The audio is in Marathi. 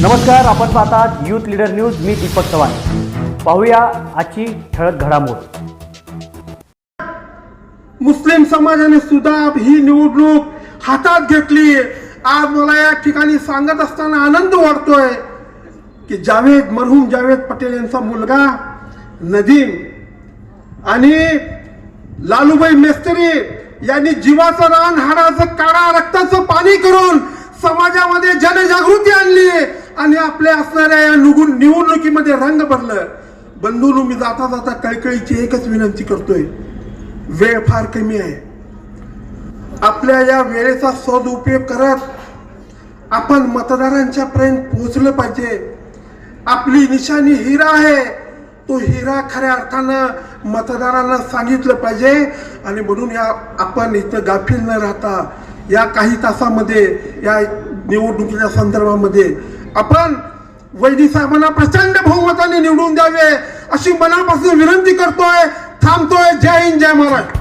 नमस्कार आपण पाहतात यूथ लीडर न्यूज मी दीपक चव्हाण. पाहूया आजची ठळक घडामोड. मुस्लिम समाजाने सुद्धा ही निवडणूक हातात घेतली. आज मला या ठिकाणी सांगत असताना आनंद वाटतोय की जावेद मरहूम जावेद पटेल यांचा मुलगा नदीम आणि लालूबाई मेस्त्री यांनी जीवाचं रान हाडाचं काळा रक्ताचं पाणी करून समाजामध्ये जनजागृती आणली. आणि आपल्या असणाऱ्या या निवडून निवडणुकीमध्ये रंग भरलं. बंधून मी जाता जाता कळकळीची एकच विनंती करतोय. वेळ फार कमी आहे. आपल्या या वेळेचा सदुपयोग करत आपण मतदारांच्या पर्यंत पोहोचलं पाहिजे. आपली निशाणी हिरा आहे. तो हिरा खऱ्या अर्थानं मतदारांना सांगितलं पाहिजे. आणि म्हणून या आपण इथं गाफील न राहता या काही तासामध्ये या निवडणुकीच्या संदर्भामध्ये आपण वैदी साहेबांना प्रचंड बहुमताने निवडून द्यावे अशी मनापासून विनंती करतोय थांबतोय. जय हिंद जय महाराज